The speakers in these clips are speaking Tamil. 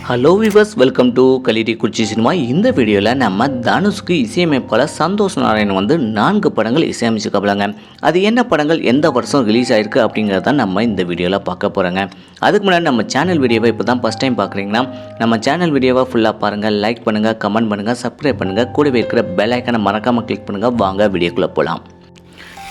ஹலோ விவர்ஸ் வெல்கம் டு கலிடி குச்சி சினிமா இந்த வீடியோவில் நம்ம தனுஷ்க்கு இசையமைப்பாளர் சந்தோஷ் நாராயணன் வந்து நான்கு படங்கள் இசையமைச்சிருக்காங்க அது என்ன படங்கள் எந்த வருஷம் ரிலீஸ் ஆயிருக்கு அப்படிங்கிறத நம்ம இந்த வீடியோவில் பார்க்க போகிறோங்க அதுக்கு முன்னாடி நம்ம சேனல் வீடியோவை இப்போ தான் ஃபஸ்ட் டைம் பார்க்குறீங்கன்னா நம்ம சேனல் வீடியோவை ஃபுல்லாக பாருங்கள் லைக் பண்ணுங்கள் கமெண்ட் பண்ணுங்கள் சப்ஸ்கிரைப் பண்ணுங்கள் கூடவே இருக்கிற பெல் ஐக்கனை மறக்காமல் கிளிக் பண்ணுங்கள் வாங்க வீடியோக்குள்ளே போகலாம்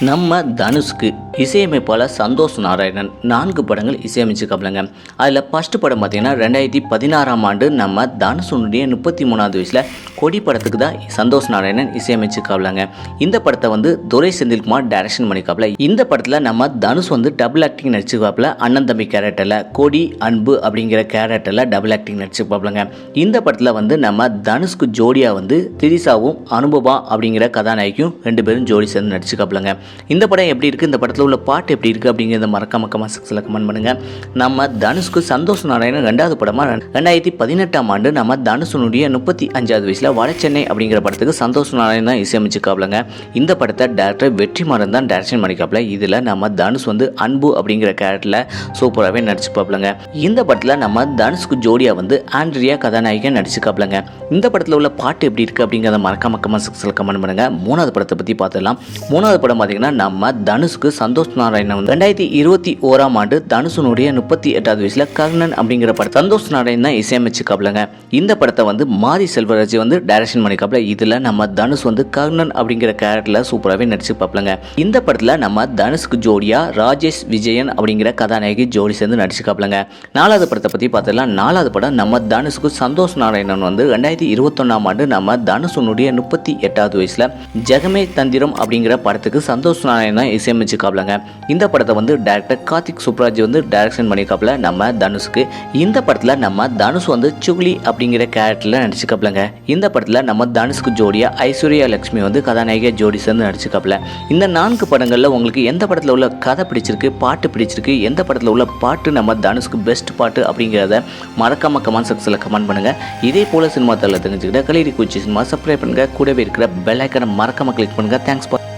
நம்ம தனுஷ்க்கு இசையமைப்பாளர் சந்தோஷ் நாராயணன் நான்கு படங்கள் இசையமைச்சிருக்காப்லங்க. அதில் ஃபஸ்ட்டு படம் பார்த்திங்கன்னா ரெண்டாயிரத்தி பதினாறாம் ஆண்டு நம்ம தனுஷனுடைய முப்பத்தி மூணாவது வயசில் கொடி படத்துக்கு தான் சந்தோஷ் நாராயணன் இசையமைச்சிருக்காப்லங்க. இந்த படத்தை வந்து துரை செந்தில்குமார் டைரக்ஷன் பண்ணிக்காப்ல இந்த படத்தில் நம்ம தனுஷ் வந்து டபுள் ஆக்டிங் நடிச்சிருக்காப்ல. அண்ணன் தம்பி கேரக்டரில் கொடி அன்பு அப்படிங்கிற கேரக்டரில் டபுள் ஆக்டிங் நடிச்சிருப்பாப்லங்க. இந்த படத்தில் வந்து நம்ம தனுஷ்க்கு ஜோடியாக வந்து திரிசாவும் அனுபவா அப்படிங்கிற கதாநாயகியும் ரெண்டு பேரும் ஜோடி சேர்ந்து நடிச்சிருக்காப்லங்க. இந்த படம் எப்படி இருக்குது இந்த படத்தில் உள்ள பாட்டு எப்படி இருக்குது அப்படிங்கிறத மறக்காம கமெண்ட் செக்ஷனில் கமெண்ட் பண்ணுங்கள் நம்ம தனுஷ்க்கு சந்தோஷ் நாராயணன் ரெண்டாவது படமாக ரெண்டாயிரத்தி பதினெட்டாம் ஆண்டு நம்ம தனுஷனுடைய முப்பத்தி அஞ்சாவது வயசில் வடச்சென்னை அப்படிங்கிற படத்துக்கு சந்தோஷ் நாராயணன் தான் இசையமைச்சிருக்காப்லங்க. இந்த படத்தை டேரக்டர் வெற்றிமாறன் தான் டேரக்ஷன் பண்ணிக்காப்ல இதில் நம்ம தனுஷ் வந்து அன்பு அப்படிங்கிற கேரக்டரில் சூப்பராகவே நடிச்சுப்பாப்லங்க. இந்த படத்தில் நம்ம தனுஷ்க்கு ஜோடியாக வந்து ஆண்ட்ரியா கதாநாயகன் நடிச்சுக்காப்லங்க. இந்த படத்தில் உள்ள பாட்டு எப்படி இருக்குது அப்படிங்கிறத மறக்காம கமெண்ட் செக்ஷனில் கமெண்ட் பண்ணுங்கள் மூணாவது படத்தை பற்றி பார்த்துடலாம். மூணாவது படம் பார்த்தீங்கன்னா நம்ம தனுஷ்க்கு சந்தோஷ் நாராயணன் வந்து ரெண்டாயிரத்தி இருபத்தி ஓராம் ஆண்டு தனுஷனுடைய முப்பத்தி எட்டாவது வயசில் கர்ணன் அப்படிங்கிற படம் சந்தோஷ் நாராயண் தான் இசையமைச்சுக்காப்லங்க இந்த படத்தை வந்து மாரி செல்வராஜ் வந்து டைரக்ஷன் பண்ணிக்காப்ல இதில் நம்ம தனுஷ் வந்து கர்ணன் அப்படிங்கிற கேரக்டரில் சூப்பராகவே நடிச்சு பார்ப்பலங்க இந்த படத்தில் நம்ம தனுஷ்க்கு ஜோடியா ராஜேஷ் விஜயன் அப்படிங்கிற கதாநாயகி ஜோடி சேர்ந்து நடிச்சுக்காப்லங்க நாலாவது படத்தை பற்றி பார்த்தலாம் நாலாவது படம் நம்ம தனுஷுக்கு சந்தோஷ் நாராயணன் வந்து ரெண்டாயிரத்தி இருபத்தொன்னாம் ஆண்டு நம்ம தனுஷனுடைய முப்பத்தி எட்டாவது வயசில் ஜெகமே தந்திரம் அப்படிங்கிற படத்துக்கு சந்தோஷ் நாராயணன் தான் இசையமைச்சுக்காப்லங்க இந்த படத்தை வந்து டேரக்டர் கார்த்திக் சுப்ராஜ் வந்து டைரக்ஷன் பண்ணியிருக்காப்புல நம்ம தனுஷ்க்கு. இந்த படத்தில் நம்ம தனுஷ் வந்து சுகுலி அப்படிங்கிற கேரக்டரில் நடிச்சுக்காப்லங்க இந்த படத்தில் நம்ம தனுஷுக்கு ஜோடியாக ஐஸ்வர்யா லக்ஷ்மி வந்து கதாநாயகியா ஜோடி சேர்ந்து நடிச்சுக்காப்ல இந்த நான்கு படங்களில் உங்களுக்கு எந்த படத்தில் உள்ள கதை பிடிச்சிருக்கு பாட்டு பிடிச்சிருக்கு எந்த படத்தில் உள்ள பாட்டு நம்ம தனுஷ்க்கு பெஸ்ட் பாட்டு அப்படிங்கிறத மறக்காம கமெண்ட் செக்ஷனில் கமெண்ட் பண்ணுங்கள் இதே போல் சினிமா தள்ள தெரிஞ்சுக்கிட்ட கலீரி குச்சி சினிமா சப்ஸ்கிரைப் பண்ணுங்கள் கூடவே இருக்கிற பெல் ஐக்கனை மறக்காம கிளிக் பண்ணுங்கள் தேங்க்ஸ் ஃபார்